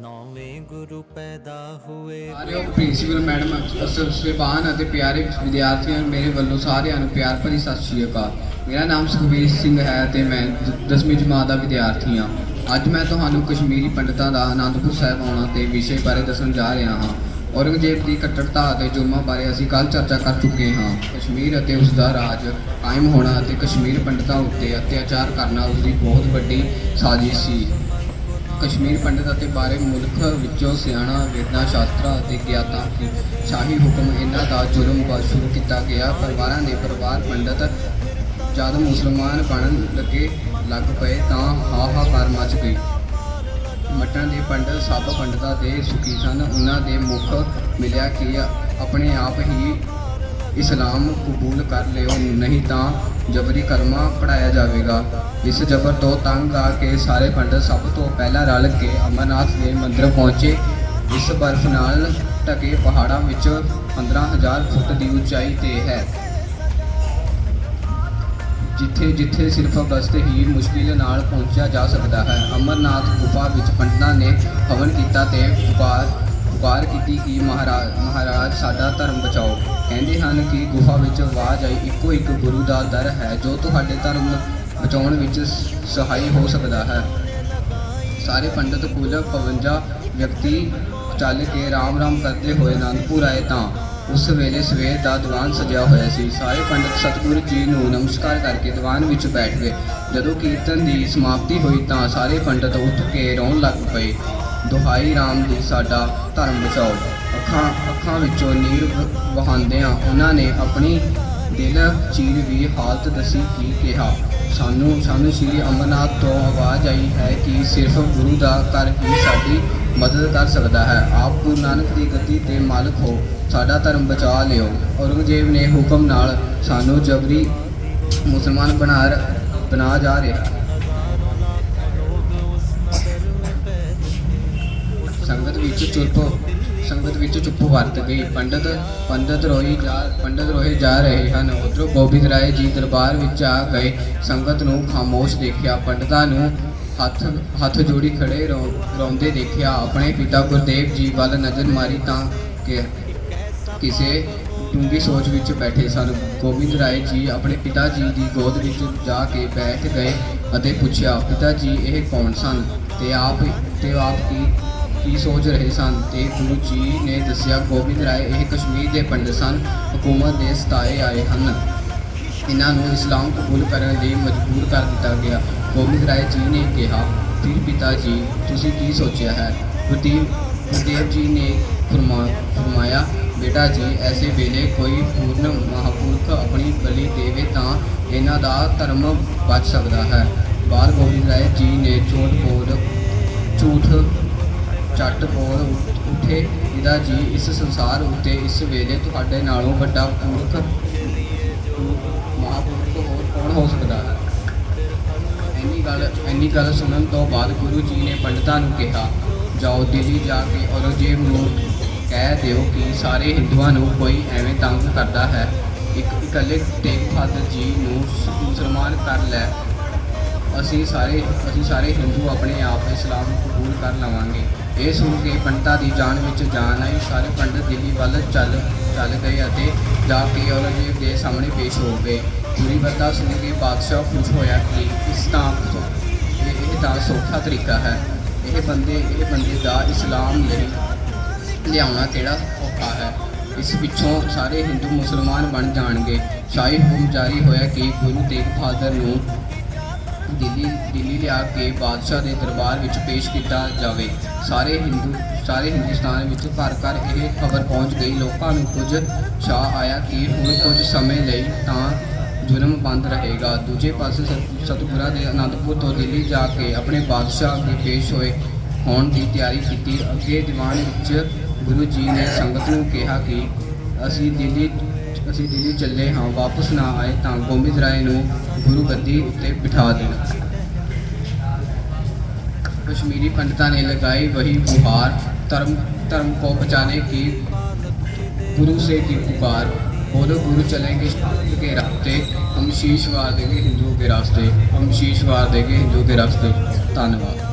ਨੌਵੇਂ ਗੁਰੂ ਪੈਦਾ ਹੋਏ। ਸਾਰਿਓ ਪ੍ਰਿੰਸੀਪਲ ਮੈਡਮ ਅਸਲ ਸਹਿਬਾਨ ਅਤੇ ਪਿਆਰੇ ਵਿਦਿਆਰਥੀਆਂ ਮੇਰੇ ਵੱਲੋਂ ਸਾਰਿਆਂ ਨੂੰ ਪਿਆਰ ਭਰੀ ਸਤਿ ਸ਼੍ਰੀ ਅਕਾਲ। ਮੇਰਾ ਨਾਮ ਸੁਖਬੀਰ ਸਿੰਘ ਹੈ ਤੇ ਮੈਂ 10ਵੀਂ ਜਮਾਤ ਦਾ ਵਿਦਿਆਰਥੀ ਹਾਂ। ਅੱਜ ਮੈਂ ਤੁਹਾਨੂੰ ਕਸ਼ਮੀਰੀ ਪੰਡਤਾਂ ਦਾ ਆਨੰਦਪੁਰ ਸਾਹਿਬ ਆਉਣਾ ਤੇ ਵਿਸ਼ੇ ਬਾਰੇ ਦੱਸਣ ਜਾ ਰਿਹਾ ਹਾਂ। ਔਰੰਗਜ਼ੇਬ ਦੀ ਕੱਟੜਤਾ ਅਤੇ ਜ਼ੁਲਮਾਂ ਬਾਰੇ ਅਸੀਂ ਕੱਲ੍ਹ ਚਰਚਾ ਕਰ ਚੁੱਕੇ ਹਾਂ। ਕਸ਼ਮੀਰ ਅਤੇ ਉਸ ਦਾ ਰਾਜ ਕਾਇਮ ਹੋਣਾ ਅਤੇ ਕਸ਼ਮੀਰ ਪੰਡਤਾਂ ਉੱਤੇ ਅਤਿਆਚਾਰ ਕਰਨਾ ਉਸ ਦੀ ਬਹੁਤ ਵੱਡੀ ਸਾਜ਼ਿਸ਼ ਸੀ। ਕਸ਼ਮੀਰ ਪੰਡਤ ਅਤੇ ਬਾਰੇ ਮੁਲਕ ਵਿੱਚੋਂ ਸਿਆਣਾ ਵੇਦਨਾ ਸ਼ਾਸਤਰਾਂ ਅਤੇ ਗਿਆਤਾਂ ਦੀ ਸ਼ਾਹੀ ਹੁਕਮ ਇਹਨਾਂ ਦਾ ਜ਼ੁਲਮ ਬਾਅਦ ਸ਼ੁਰੂ ਕੀਤਾ ਗਿਆ। ਪਰਿਵਾਰਾਂ ਦੇ ਪਰਿਵਾਰ ਪੰਡਤ ਜਦ ਮੁਸਲਮਾਨ ਬਣਨ ਲੱਗੇ ਲੱਗ ਪਏ ਤਾਂ ਹਾਹਾਕਾਰ ਮਚ ਗਈ। ਮਟਨ ਦੇ ਪੰਡਤ ਸਭ ਪੰਡਤਾਂ ਦੇ ਸੁਖੀ ਸਨ। ਉਹਨਾਂ ਦੇ ਮੁਖ ਮਿਲਿਆ ਕਿ ਆਪਣੇ ਆਪ ਹੀ ਇਸਲਾਮ ਕਬੂਲ ਕਰ ਲਿਓ, ਨਹੀਂ ਤਾਂ ਜਬਰੀ ਕਰਮਾ ਪੜਾਇਆ ਜਾਵੇਗਾ। ਇਸ ਜਬਰ ਤੋਂ ਤੰਗ ਆ ਕੇ ਸਾਰੇ ਪੰਡਤ ਸਭ ਤੋਂ ਪਹਿਲਾਂ ਰਲ ਕੇ ਅਮਰਨਾਥ ਦੇ ਮੰਦਿਰ ਪਹੁੰਚੇ। ਇਸ ਬਰਫ਼ ਨਾਲ ਢਕੇ ਪਹਾੜਾਂ ਵਿੱਚ 15000 ਫੁੱਟ ਦੀ ਉਚਾਈ ਤੇ ਹੈ। ਜਿੱਥੇ ਜਿੱਥੇ ਸਿਰਫ ਬਸਤ ਹੀ ਮੁਸ਼ਕਿਲ ਨਾਲ ਪਹੁੰਚਿਆ ਜਾ ਸਕਦਾ ਹੈ, ਅਮਰਨਾਥ ਗੁਫਾ ਵਿੱਚ ਪੰਡਤਾਂ ਨੇ ਹਵਨ ਕੀਤਾ ਤੇ ਪੁਕਾਰ ਪੁਕਾਰ ਕੀਤੀ ਕਿ ਮਹਾਰਾਜ ਮਹਾਰਾਜ ਸਾਡਾ ਧਰਮ ਬਚਾਓ। ਕਹਿੰਦੇ ਹਨ ਕਿ ਗੁਫਾ ਵਿੱਚ ਆਵਾਜ਼ ਆਈ, ਇੱਕੋ ਇੱਕ ਗੁਰੂ ਦਾ ਦਰ ਹੈ ਜੋ ਤੁਹਾਡੇ ਧਰਮ ਬਚਾਉਣ ਵਿੱਚ ਸਹਾਈ ਹੋ ਸਕਦਾ ਹੈ। ਸਾਰੇ ਪੰਡਤ ਕੁੱਲ 52 ਵਿਅਕਤੀ ਚੱਲ ਕੇ ਰਾਮ ਰਾਮ ਕਰਦੇ ਹੋਏ ਅਨੰਦਪੁਰ ਆਏ ਤਾਂ ਉਸ ਵੇਲੇ ਸਵੇਰ ਦਾ ਦੀਵਾਨ ਸਜਿਆ ਹੋਇਆ ਸੀ। ਸਾਰੇ ਪੰਡਤ ਸਤਿਗੁਰੂ ਜੀ ਨੂੰ ਨਮਸਕਾਰ ਕਰਕੇ ਦੀਵਾਨ ਵਿੱਚ ਬੈਠ ਗਏ। ਜਦੋਂ ਕੀਰਤਨ ਦੀ ਸਮਾਪਤੀ ਹੋਈ ਤਾਂ ਸਾਰੇ ਪੰਡਤ ਉੱਠ ਕੇ ਰੋਣ ਲੱਗ ਪਏ। ਦੁਹਾਈ ਰਾਮ ਦੀ ਸਾਡਾ ਧਰਮ ਬਚਾਓ। ਅੱਖਾਂ ਅੱਖਾਂ ਵਿੱਚੋਂ ਨੀਰ ਵ- ਵਹਾਉਂਦਿਆਂ ਉਹਨਾਂ ਨੇ ਆਪਣੀ ਦਿਲ ਚੀਰ ਵੀ ਹਾਲਤ ਦੱਸੀ ਕੀ ਕਿਹਾ। ਸਾਨੂੰ ਸਾਨੂੰ ਸ੍ਰੀ ਅਮਰਨਾਥ ਤੋਂ ਆਵਾਜ਼ ਆਈ ਹੈ ਕਿ ਸਿਰਫ ਗੁਰੂ ਦਾ ਕਰ ਹੀ ਸਾਡੀ ਮਦਦ ਕਰ ਸਕਦਾ ਹੈ। ਆਪ ਗੁਰੂ ਨਾਨਕ ਦੀ ਗਤੀ ਤੇ ਮਾਲਕ ਹੋ। ਸਾਡਾ ਧਰਮ ਬਚਾ ਲਿਓ। ਔਰੰਗਜ਼ੇਬ ਨੇ ਹੁਕਮ ਨਾਲ ਸਾਨੂੰ ਜਬਰੀ ਮੁਸਲਮਾਨ ਬਣਾ ਰ- ਬਣਾ ਜਾ ਰਿਹਾ। ਵਿੱਚ ਚੁੱਪ, ਸੰਗਤ ਵਿੱਚ ਚੁੱਪ ਵਰਤ ਗਈ। ਪੰਡਤ ਪੰਡਤ ਰੋਈ ਜਾ, ਪੰਡਤ ਰੋਏ ਜਾ ਰਹੇ ਹਨ। ਉਧਰੋਂ ਗੋਬਿੰਦ ਰਾਏ ਜੀ ਦਰਬਾਰ ਵਿੱਚ ਆ ਗਏ। ਸੰਗਤ ਨੂੰ ਖਾਮੋਸ਼ ਦੇਖਿਆ। ਪੰਡਤਾਂ ਨੂੰ ਹੱਥ ਹੱਥ ਜੋੜੀ ਖੜੇ ਰੋਂਦੇ ਦੇਖਿਆ। ਆਪਣੇ ਪਿਤਾ ਗੁਰਦੇਵ ਜੀ ਵੱਲ ਨਜ਼ਰ ਮਾਰੀ ਤਾਂ ਕਿ ਕਿਸੇ ਡੂੰਗੀ ਸੋਚ ਵਿੱਚ ਬੈਠੇ ਸਨ। ਗੋਬਿੰਦ ਰਾਏ ਜੀ ਆਪਣੇ ਪਿਤਾ ਜੀ ਦੀ ਗੋਦ ਵਿੱਚ ਜਾ ਕੇ ਬੈਠ ਗਏ ਅਤੇ ਪੁੱਛਿਆ, ਪਿਤਾ ਜੀ, ਇਹ ਕੌਣ ਸਨ? ਤੇ ਆਪ ਤੇ ਆਪ ਕੀ ਕੀ ਸੋਚ ਰਹੇ ਸਨ ਤੇ ਗੁਰੂ ਜੀ ਨੇ ਦੱਸਿਆ, ਗੋਬਿੰਦ ਰਾਏ ਇਹ ਕਸ਼ਮੀਰ ਦੇ ਪੰਡਤ ਸਨ, ਹਕੂਮਤ ਦੇ ਸਤਾਏ ਆਏ ਹਨ। ਇਹਨਾਂ ਨੂੰ ਇਸਲਾਮ ਕਬੂਲ ਕਰਨ ਲਈ ਮਜਬੂਰ ਕਰ ਦਿੱਤਾ ਗਿਆ। ਗੋਬਿੰਦ ਰਾਏ ਜੀ ਨੇ ਕਿਹਾ, ਫਿਰ ਪਿਤਾ ਜੀ ਤੁਸੀਂ ਕੀ ਸੋਚਿਆ ਹੈ? ਗੁਰਦੀਪ, ਗੁਰਦੇਵ ਜੀ ਨੇ ਫਰਮਾ, ਫਰਮਾਇਆ, ਬੇਟਾ ਜੀ, ਐਸੇ ਵੇਲੇ ਕੋਈ ਪੂਰਨ ਮਹਾਪੁਰਖ ਆਪਣੀ ਬਲੀ ਦੇਵੇ ਤਾਂ ਇਹਨਾਂ ਦਾ ਧਰਮ ਬਚ ਸਕਦਾ ਹੈ। ਬਾਲ ਗੋਬਿੰਦ ਰਾਏ ਜੀ ਨੇ ਝੂਠ ਬੋਲ, ਝੂਠ ਝੱਟ ਬੋਲ ਉੱਠੇ, ਪਿਤਾ ਜੀ ਇਸ ਸੰਸਾਰ ਉੱਤੇ, ਇਸ ਵੇਲੇ ਤੁਹਾਡੇ ਨਾਲੋਂ ਵੱਡਾ ਪੁਰਖ ਮਹਾਪੁਰਖ ਹੋਰ ਕੌਣ ਹੋ ਸਕਦਾ ਹੈ? ਇੰਨੀ ਗੱਲ ਇੰਨੀ ਗੱਲ ਸੁਣਨ ਤੋਂ ਬਾਅਦ ਗੁਰੂ ਜੀ ਨੇ ਪੰਡਤਾਂ ਨੂੰ ਕਿਹਾ, ਜਾਓ ਦਿੱਲੀ ਜਾ ਕੇ ਔਰੰਗਜ਼ੇਬ ਨੂੰ ਕਹਿ ਦਿਓ ਕਿ ਸਾਰੇ ਹਿੰਦੂਆਂ ਨੂੰ ਕੋਈ ਐਵੇਂ ਤੰਗ ਕਰਦਾ ਹੈ। ਇੱਕ ਇਕੱਲੇ ਤੇਗ ਬਹਾਦਰ ਜੀ ਨੂੰ ਸ- ਮੁਸਲਮਾਨ ਕਰ ਲੈ। ਅਸੀਂ ਸਾਰੇ ਅਸੀਂ ਸਾਰੇ ਹਿੰਦੂ ਆਪਣੇ ਆਪ ਇਸਲਾਮ ਕਬੂਲ ਕਰ ਲਵਾਂਗੇ। ਇਹ ਸੁਣ ਕੇ ਪੰਡਤਾਂ ਦੀ ਜਾਨ ਵਿੱਚ ਜਾਨ ਆਈ। ਸਾਰੇ ਪੰਡਤ ਦਿੱਲੀ ਵੱਲ ਚੱਲ ਚੱਲ ਗਏ ਅਤੇ ਜਾ ਕੇ ਔਰੰਗਜ਼ੇਬ ਦੇ ਸਾਹਮਣੇ ਪੇਸ਼ ਹੋ ਗਏ। ਪੂਰੀ ਬੱਤਾ ਸੁਣ ਕੇ ਬਾਦਸ਼ਾਹ ਖੁਸ਼ ਹੋਇਆ ਕਿ ਇਸ ਤਾਂ ਇਹ ਤਾਂ ਸੌਖਾ ਤਰੀਕਾ ਹੈ। ਇਹ ਬੰਦੇ ਇਹ ਬੰਦੇ ਦਾ ਇਸਲਾਮ ਲਈ ਲਿਆਉਣਾ ਕਿਹੜਾ ਔਖਾ ਹੈ? ਇਸ ਪਿੱਛੋਂ ਸਾਰੇ ਹਿੰਦੂ ਮੁਸਲਮਾਨ ਬਣ ਜਾਣਗੇ। ਸ਼ਾਹੀ ਹੁਕਮ ਜਾਰੀ ਹੋਇਆ ਕਿ ਗੁਰੂ ਤੇਗ ਬਹਾਦਰ ਨੂੰ ਦਿੱਲੀ ਲਿਆ ਕੇ ਬਾਦਸ਼ਾਹ ਦੇ ਦਰਬਾਰ ਵਿੱਚ ਪੇਸ਼ ਕੀਤਾ ਜਾਵੇ। ਸਾਰੇ ਹਿੰਦੂ, ਸਾਰੇ ਹਿੰਦੁਸਤਾਨ ਵਿੱਚ ਘਰ ਘਰ ਇਹ ਖਬਰ ਪਹੁੰਚ ਗਈ। ਲੋਕਾਂ ਨੂੰ ਕੁਝ ਸ਼ਾਹ ਆਇਆ ਕਿ ਹੁਣ ਕੁਝ ਸਮੇਂ ਲਈ ਤਾਂ ਜ਼ੁਲਮ ਬੰਦ ਰਹੇਗਾ। ਦੂਜੇ ਪਾਸੇ ਸਤ- ਸਤਿਗੁਰਾਂ ਦੇ ਅਨੰਦਪੁਰ ਤੋਂ ਦਿੱਲੀ ਜਾ ਕੇ ਆਪਣੇ ਬਾਦਸ਼ਾਹ ਅੱਗੇ ਪੇਸ਼ ਹੋਏ, ਹੋਣ ਦੀ ਤਿਆਰੀ ਕੀਤੀ। ਅੱਗੇ ਦੀਵਾਨ ਵਿੱਚ ਗੁਰੂ ਜੀ ਨੇ ਸੰਗਤ ਨੂੰ ਕਿਹਾ ਕਿ ਅਸੀਂ ਦਿੱਲੀ ਅਸੀਂ ਦਿੱਲੀ ਚੱਲੇ ਹਾਂ, ਵਾਪਸ ਨਾ ਆਏ ਤਾਂ ਗੋਬਿੰਦ ਰਾਏ ਨੂੰ ਗੁਰੂ ਗੱਦੀ ਉੱਤੇ ਬਿਠਾ ਦੇਣਾ। कश्मीरी पंडिता ने लगाई वही गुहार, धर्म धर्म को बचाने की, गुरु से की पुकार। बोलो, गुरु चलेंगे के रास्ते? हम शीश वार देंगे हिंदुओं के रास्ते। हम शीश वार देंगे हिंदुओं के रास्ते। धन्यवाद।